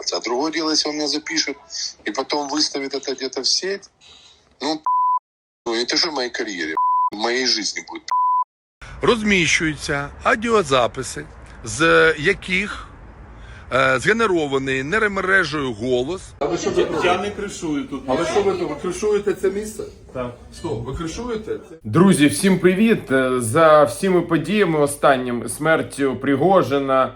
оставаться. А другое дело, если он меня запишет и потом выставит это где-то в сеть, ну, ну это же в моей карьере, в моей жизни будет. розміщуються аудіозаписи, з яких е, згенерований нейромережею голос А ви що Я, тут я не кришую тут. А ви що ви тут? Ви кришуєте це місце? Так. Стоп, ви кришуєте? Це- Друзі, всім привіт! Е, За всіми подіями останнім смертю Пригожина, е,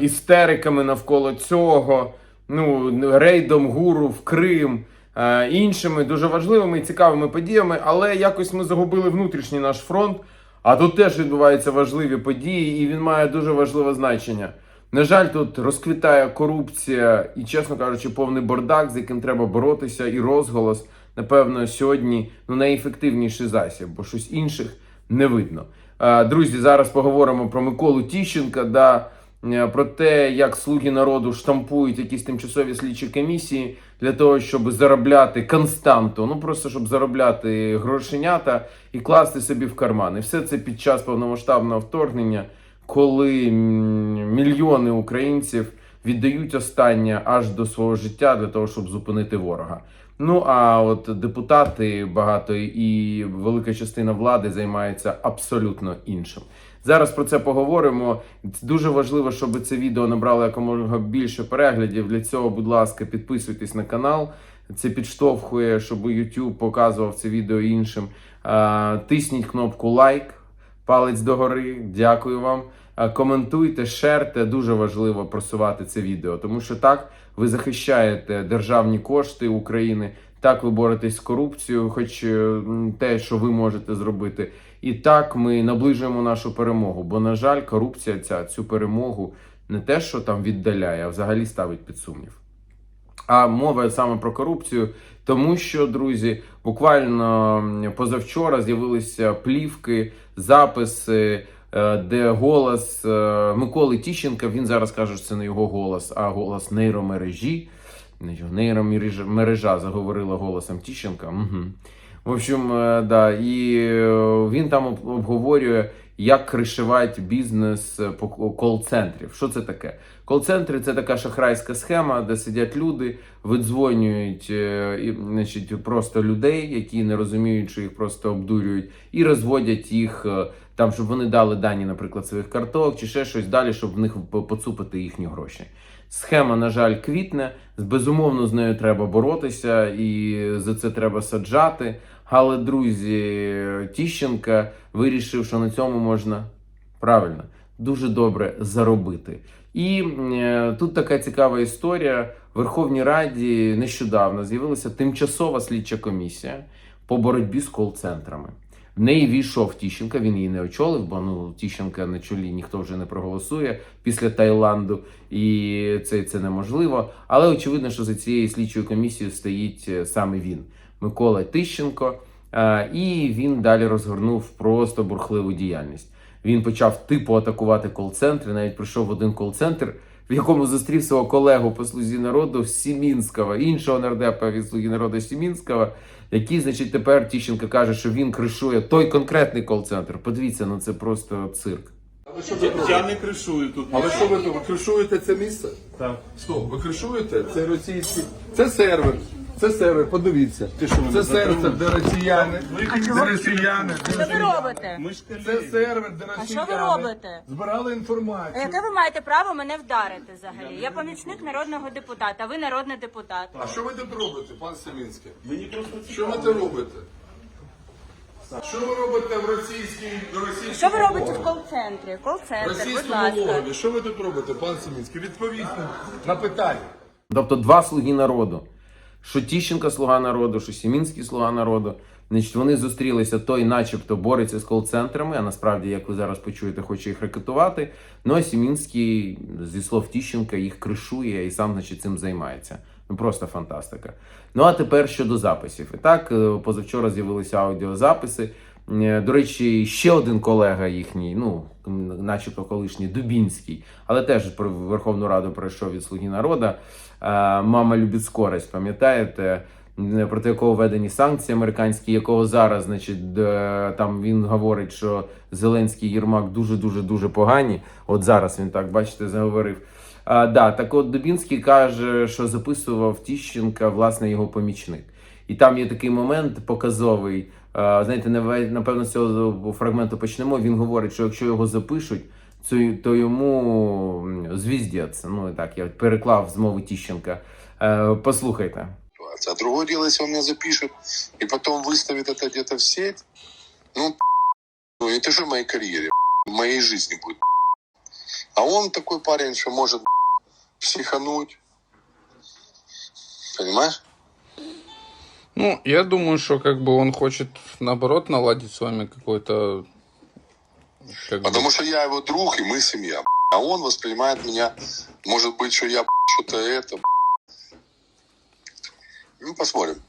істериками навколо цього, ну рейдом гуру в Крим, е, іншими дуже важливими і цікавими подіями, але якось ми загубили внутрішній наш фронт. А тут теж відбуваються важливі події, і він має дуже важливе значення. На жаль, тут розквітає корупція і, чесно кажучи, повний бардак, з яким треба боротися, і розголос, напевно, сьогодні ну, найефективніший засіб, бо щось інших не видно. Е, Друзі, зараз поговоримо про Миколу Тіщенка, да, е, про те, як слуги народу штампують якісь тимчасові слідчі комісії для того, щоб заробляти константу, ну просто щоб заробляти грошенята і класти собі в карман. І все це під час повномасштабного вторгнення, коли мільйони українців віддають останнє аж до свого життя для того, щоб зупинити ворога. Ну а от депутати багато і велика частина влади займається абсолютно іншим. Зараз про це поговоримо. Дуже важливо, щоб це відео набрало якомога більше переглядів. Для цього, будь ласка, підписуйтесь на канал. Це підштовхує, щоб YouTube показував це відео іншим. Тисніть кнопку лайк, палець догори. Дякую вам. Коментуйте, шерте. Дуже важливо просувати це відео, тому що так ви захищаєте державні кошти України. Так ви боретесь з корупцією, хоч е, те, що ви можете зробити. І так ми наближуємо нашу перемогу. Бо, на жаль, корупція ця цю перемогу не те, що там віддаляє, а взагалі ставить під сумнів. А мова саме про корупцію, тому що, друзі, буквально позавчора з'явилися плівки, записи, е, де голос е, Миколи Тіщенка, він зараз каже, що це не його голос, а голос нейромережі. Нейромережа мережа заговорила голосом Тіщенка. Угу. В общем, е, да, і е, він там об- обговорює, як кришувати бізнес е, кол-центрів. Що це таке? Кол-центри це така шахрайська схема, де сидять люди, видзвонюють і, значить, просто людей, які не розуміють, що їх просто обдурюють, і розводять їх там, щоб вони дали дані, наприклад, своїх карток чи ще щось далі, щоб в них поцупити їхні гроші. Схема, на жаль, квітне. Безумовно, з нею треба боротися і за це треба саджати. Але, друзі, Тіщенка вирішив, що на цьому можна правильно дуже добре заробити. І е, тут така цікава історія. В Верховній Раді нещодавно з'явилася тимчасова слідча комісія по боротьбі з кол-центрами. В неї війшов Тіщенка, він її не очолив, бо ну Тіщенка на чолі ніхто вже не проголосує після Таїланду, і це, це неможливо. Але очевидно, що за цією слідчою комісією стоїть е, саме він, Микола Тищенко. Е, І він далі розгорнув просто бурхливу діяльність. Він почав типу атакувати кол-центри. Навіть прийшов в один кол-центр, в якому зустрів свого колегу по слузі народу Сімінського, іншого нардепа від слуги народу Сімінського, який, значить, тепер Тіщенко каже, що він кришує той конкретний кол-центр. Подивіться, ну це просто цирк. Але що Я, я не кришую тут. Але що ви тут? Ви кришуєте це місце? Так. Стоп, ви кришуєте? Це російський. Це сервер. Це сервер, подивіться. Ти що, Це сервер, де росіяни. Де росіяни. Що ви робите? Це сервер, де А росіяни. що ви робите? Збирали А інформацію. яке ви маєте право мене вдарити взагалі? Я помічник народного депутата, ви народний депутат. А що ви тут робите, пан Семінський? Мені просто Що ви тут робите? Що ви робите в російській в російській Що ви робите в кол-центрі? Кол-центр, будь російському ласка. логові? Що ви тут робите, пан Семінський? Відповідь на питання. Тобто два слуги народу. Що Тіщенка слуга народу, що Сімінський слуга народу. Значить, вони зустрілися, той, начебто, бореться з кол-центрами, а насправді, як ви зараз почуєте, хоче їх рекетувати. Ну а Сімінський, зі слов Тіщенка, їх кришує і сам, значить, цим займається. Ну просто фантастика. Ну а тепер щодо записів. І так, е, позавчора з'явилися аудіозаписи. Е, До речі, ще один колега їхній, ну начебто колишній Дубінський, але теж про Верховну Раду пройшов від Слуги народу. Е, Мама любить скорость, пам'ятаєте? Е, Проти якого введені санкції американські, якого зараз, значить, там він говорить, що Зеленський Єрмак дуже дуже дуже погані. От зараз він так бачите, заговорив. А, да, так от Дубінський каже, що записував Тіщенка, власне, його помічник. І там є такий момент показовий. а, Знаєте, наве- напевно, з цього фрагменту почнемо. Він говорить, що якщо його запишуть, то, то йому м, звіздяться. Ну і так, я переклав з мови Тіщенка. Е, Послухайте. ситуация. А другое дело, если он меня запишет и потом выставит это где-то в сеть, ну, ну это же в моей карьере, в моей жизни будет. А он такой парень, что может психануть. Понимаешь? Ну, я думаю, что как бы он хочет, наоборот, наладить с вами какой-то... Как бы, Потому что я его друг, и мы семья. А он воспринимает меня, может быть, что я что-то это. Ну, посмотрим.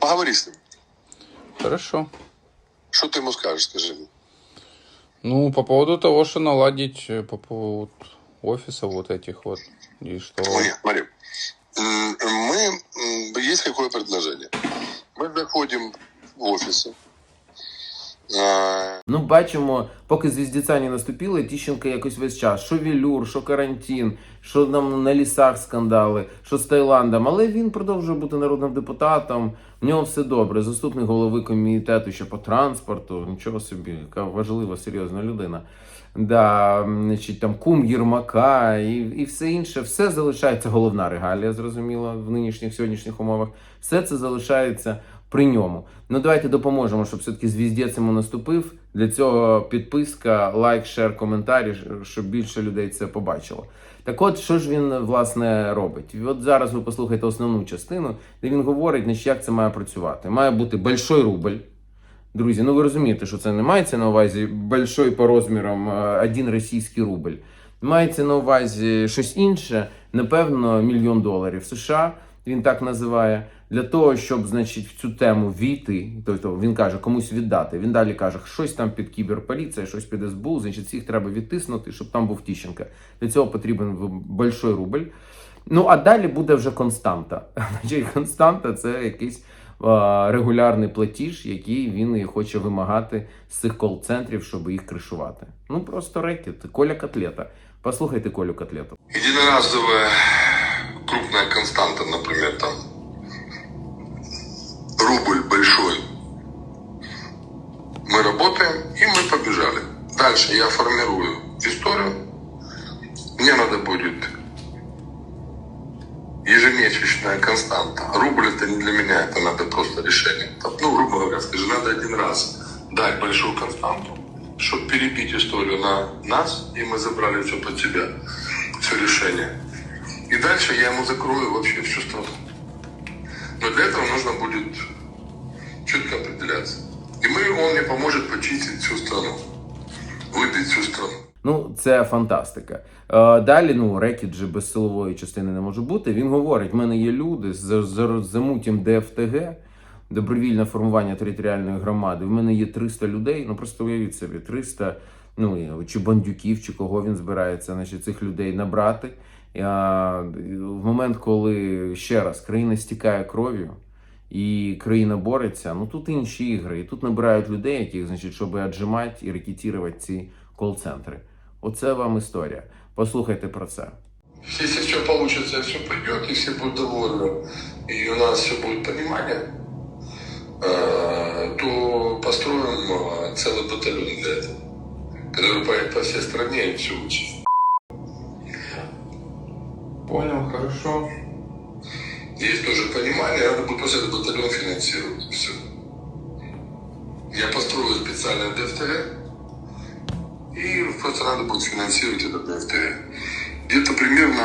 Поговори с ним. Хорошо. Что ты ему скажешь, скажи мне. Ну, по поводу того, что наладить э, по поводу офиса вот этих вот. И что... Нет, смотри. М, Мы, м, есть какое предложение? Мы заходим в офисы. А, Ну, бачимо, поки звіздіця не наступили, Тіщенка якось весь час. Що Вілюр, що карантин, що там на лісах скандали, що з Таїландом. Але він продовжує бути народним депутатом. В нього все добре. Заступник голови комітету ще по транспорту. Нічого собі, яка важлива, серйозна людина. Да, значить, там кум Єрмака і, і все інше. Все залишається головна регалія, зрозуміло, в нинішніх сьогоднішніх умовах. Все це залишається при ньому. Ну давайте допоможемо, щоб все-таки звіздець йому наступив. Для цього підписка, лайк, шер, коментарі, щоб більше людей це побачило. Так от, що ж він власне робить? От зараз ви послухаєте основну частину, де він говорить, як це має працювати. Має бути большой рубль. Друзі, ну ви розумієте, що це не мається на увазі большой по розмірам е, один російський рубль. Мається на увазі щось інше, напевно, мільйон доларів США. Він так називає для того, щоб, значить, в цю тему війти. Тобто він каже, комусь віддати. Він далі каже, щось там під кіберполіція, щось під СБУ, значить, всіх треба відтиснути, щоб там був Тіщенка. Для цього потрібен большой рубль. Ну а далі буде вже константа. Значить, константа це якийсь регулярний платіж, який він і хоче вимагати з цих кол-центрів, щоб їх кришувати. Ну просто рекет, Коля Котлета. Послухайте Колю Котлету. единоразовая крупная константа, например, там рубль большой. Мы работаем, и мы побежали. Дальше я формирую для меня, это надо просто решение. Ну, грубо говоря, скажи, надо один раз дать большую константу, чтобы перебить историю на нас, и мы забрали все под себя, все решение. И дальше я ему закрою вообще всю страну. Но для этого нужно будет четко определяться. И мы, он мне поможет почистить всю страну. Ну, це фантастика. Е, далі, ну, рекет же без силової частини не може бути. Він говорить: в мене є люди з, замутім ДФТГ, добровільне формування територіальної громади. В мене є 300 людей. Ну просто уявіть собі, 300, ну чи бандюків, чи кого він збирається, значить, цих людей набрати. Е, в момент, коли ще раз країна стікає кров'ю. І країна бореться, ну тут інші ігри. І тут набирають людей, яких, значить, щоб отжимати і рекетувати ці кол-центри. Оце вам історія. Послухайте про це. Если все получится, все пойдет, и все будут довольны, и у нас все будет понимание, э, то построим э, целый батальон для этого, который поедет по всей стране и все учит. Понял, хорошо. Есть тоже понимание, надо будет просто этот батальон финансировать. и Все. Я построю специальное ДФТГ, и просто надо будет финансировать этот ДФТГ. Где-то примерно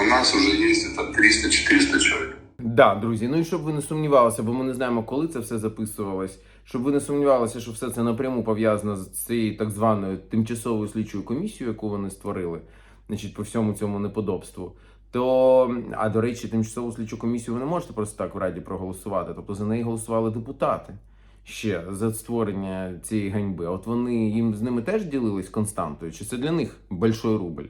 у нас уже есть это 300-400 человек. Да, друзі, ну і щоб ви не сумнівалися, бо ми не знаємо, коли це все записувалось. Щоб ви не сумнівалися, що все це напряму пов'язано з цією так званою тимчасовою слідчою комісією, яку вони створили, значить, по всьому цьому неподобству. То, а до речі, тимчасову слідчу комісію ви не можете просто так в раді проголосувати. Тобто за неї голосували депутати ще за створення цієї ганьби. От вони їм з ними теж ділились константою, чи це для них большой рубль?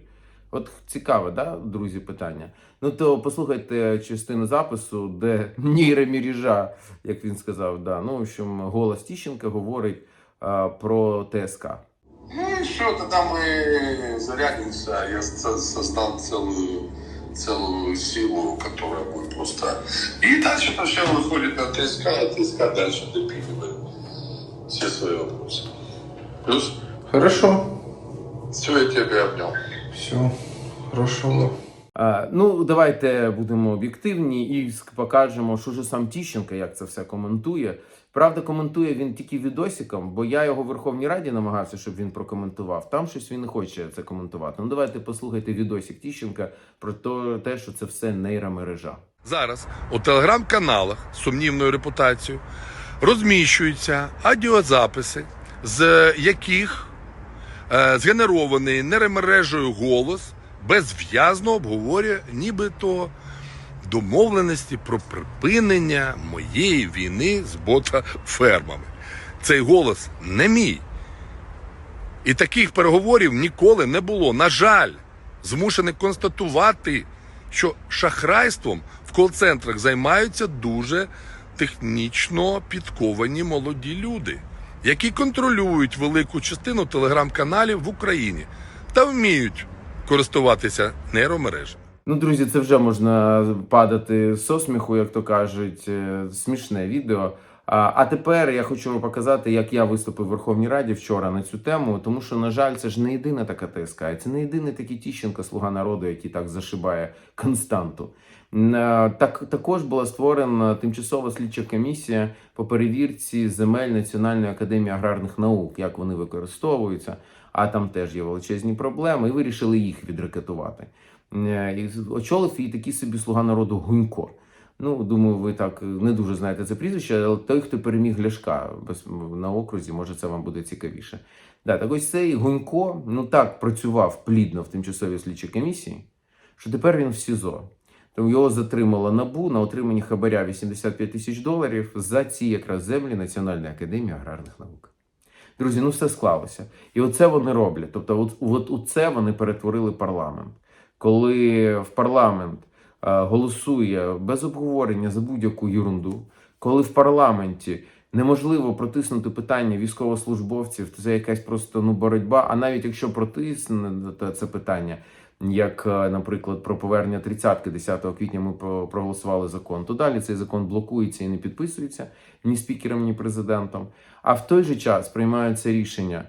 От цікаве, да, друзі, питання. Ну то послухайте частину запису, де нейромережа, як він сказав, да, ну в общем, голос Тіщенка говорить а, про ТСК. Ну и что, тогда мы зарядимся. Я со- создал целую, целую силу, которая будет просто... И дальше это все выходит на ТСК, и ТСК дальше допиливает все свои вопросы. Плюс, Хорошо. все, я тебя обнял. Все. Хорошо. А, ну, давайте будемо об'єктивні і ск- покажемо, що ж сам Тіщенко, як це все коментує. Правда, коментує він тільки відосиком, бо я його в Верховній Раді намагався, щоб він прокоментував. Там щось він не хоче це коментувати. Ну, давайте послухайте відосик Тіщенка про те, що це все нейромережа. Зараз у телеграм-каналах з сумнівною репутацією розміщуються аудіозаписи, з яких е, згенерований нейромережею голос безв'язно обговорює нібито домовленості про припинення моєї війни з бота-фермами. Цей голос не мій. І таких переговорів ніколи не було. На жаль, змушений констатувати, що шахрайством в кол-центрах займаються дуже технічно підковані молоді люди, які контролюють велику частину телеграм-каналів в Україні та вміють користуватися нейромережами. Ну, друзі, це вже можна падати з осміху, як то кажуть, Е, смішне відео. А, тепер я хочу вам показати, як я виступив в Верховній Раді вчора на цю тему, тому що, на жаль, це ж не єдина така ТСК, це не єдиний такий Тіщенко, слуга народу, який так зашибає константу. Так, також була створена тимчасова слідча комісія по перевірці земель Національної академії аграрних наук, як вони використовуються. А там теж є величезні проблеми, і вирішили їх відрекетувати. Е, і Очолив її такий собі слуга народу Гунько. Ну, думаю, ви так не дуже знаєте це прізвище, але той, хто переміг Ляшка на окрузі, може це вам буде цікавіше. Да, так ось цей Гунько ну так працював плідно в тимчасовій слідчій комісії, що тепер він в СІЗО. Тому його затримала НАБУ на отриманні хабаря 85 тисяч доларів за ці якраз землі Національної академії аграрних наук. Друзі, ну все склалося. І оце вони роблять. Тобто, от, от у це вони перетворили парламент. Коли в парламент е, голосує без обговорення за будь-яку ерунду, коли в парламенті неможливо протиснути питання військовослужбовців, то це якась просто ну боротьба. А навіть якщо протиснути це питання, як, е, наприклад, про повернення тридцятки 10 квітня ми проголосували закон, то далі цей закон блокується і не підписується ні спікером, ні президентом. А в той же час приймаються рішення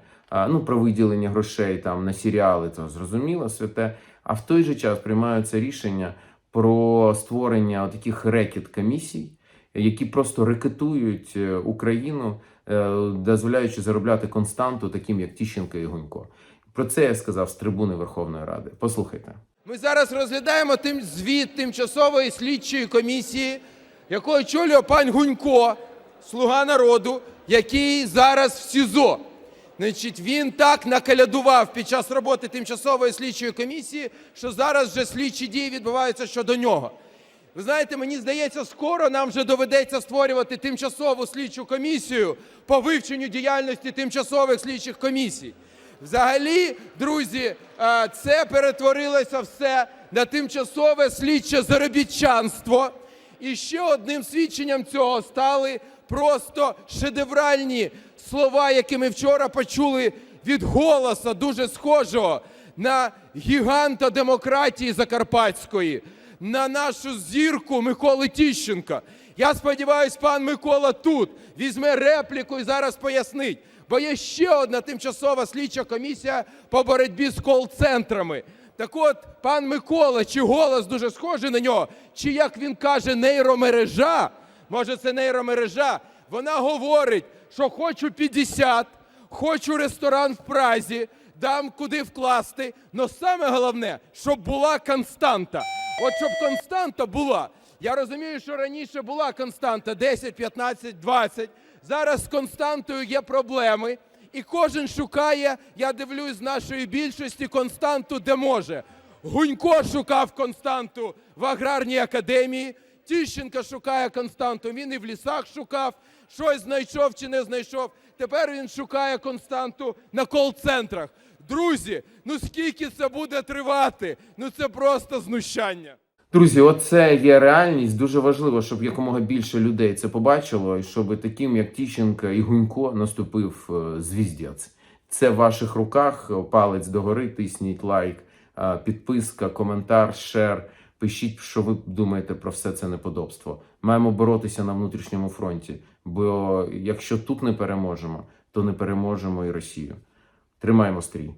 ну, про виділення грошей там на серіали, це зрозуміло, святе. А в той же час приймаються рішення про створення таких рекет комісій, які просто рекетують е, Україну, е, дозволяючи заробляти константу, таким як Тіщенко і Гунько. Про це я сказав з трибуни Верховної Ради. Послухайте. Ми зараз розглядаємо тим звіт тимчасової слідчої комісії, яку очолює пан Гунько, слуга народу, який зараз в СІЗО. Значить, він так накалядував під час роботи тимчасової слідчої комісії, що зараз вже слідчі дії відбуваються щодо нього. Ви знаєте, мені здається, скоро нам вже доведеться створювати тимчасову слідчу комісію по вивченню діяльності тимчасових слідчих комісій. Взагалі, друзі, е, це перетворилося все на тимчасове слідче заробітчанство. І ще одним свідченням цього стали просто шедевральні слова, які ми вчора почули від голоса, дуже схожого на гіганта демократії Закарпатської, на нашу зірку Миколи Тіщенка. Я сподіваюся, пан Микола тут візьме репліку і зараз пояснить. Бо є ще одна тимчасова слідча комісія по боротьбі з кол-центрами. Так от, пан Микола, чи голос дуже схожий на нього, чи як він каже, нейромережа, може це нейромережа, вона говорить, що хочу 50, хочу ресторан в Празі, дам куди вкласти. але саме головне, щоб була константа. От щоб константа була. Я розумію, що раніше була константа 10, 15, 20. Зараз з константою є проблеми. І кожен шукає, я дивлюсь, з нашої більшості константу, де може. Гунько шукав константу в аграрній академії. Тіщенко шукає константу. Він і в лісах шукав, щось знайшов чи не знайшов. Тепер він шукає константу на кол-центрах. Друзі, ну скільки це буде тривати? Ну це просто знущання. Друзі, оце є реальність. Дуже важливо, щоб якомога більше людей це побачило, і щоб таким, як Тіщенка і Гунько, наступив е, звіздець. Це в ваших руках. Палець догори, тисніть лайк, е, підписка, коментар, шер. Пишіть, що ви думаєте про все це неподобство. Маємо боротися на внутрішньому фронті. Бо якщо тут не переможемо, то не переможемо і Росію. Тримаємо стрій.